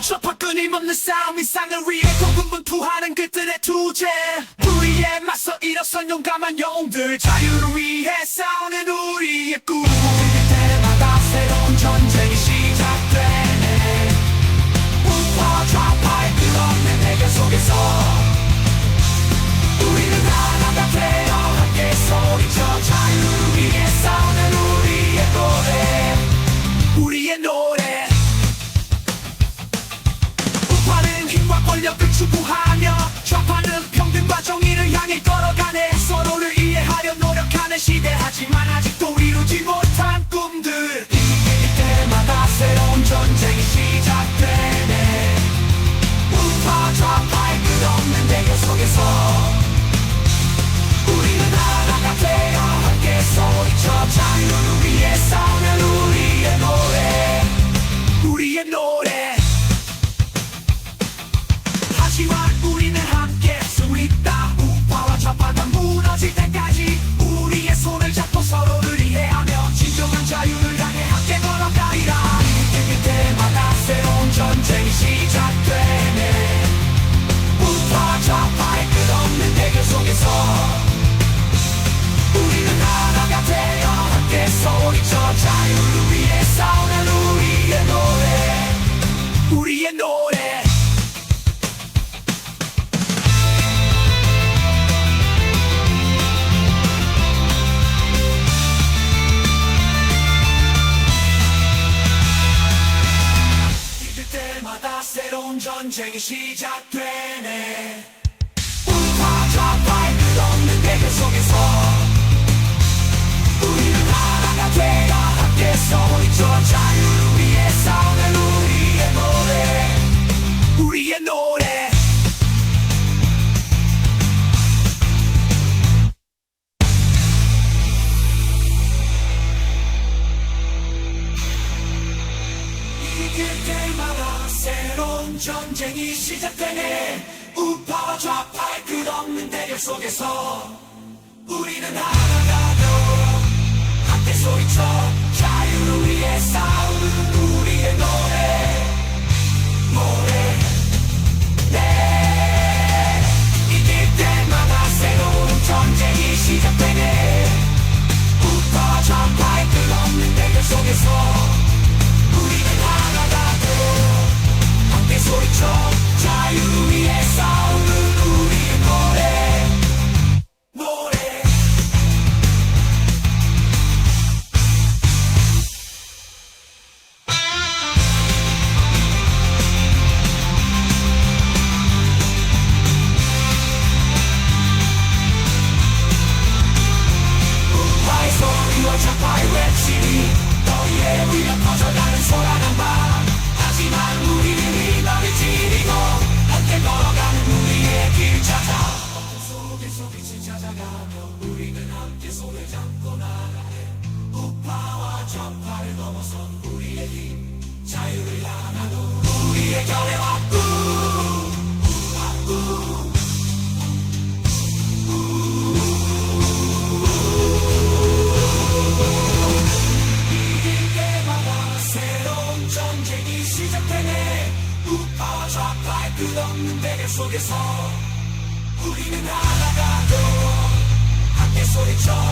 좁아 끊임없는 싸움이 상을 위해 고군분투하는 그들의 투쟁. 불의에 맞서 일어선 용감한 영웅들 자유를 위해 싸우는 우리의 꿈. 그때마다 새로운 전쟁이 시작되네. 우파 좌파의 그런 내내 속에서 俺。 전쟁이 시작되네. 전쟁이 시작되네. 우파와 좌파의 끝없는 대결 속에서 우리는 하나가 되어 함께 소리쳐 넘어선 우리의 힘 자유를 향하고 우리의 결의와 꿈 시작되네. 우파와 좌파의 그 끝없는 대결 속에서 우리는 하나가 되어 함께 소리쳐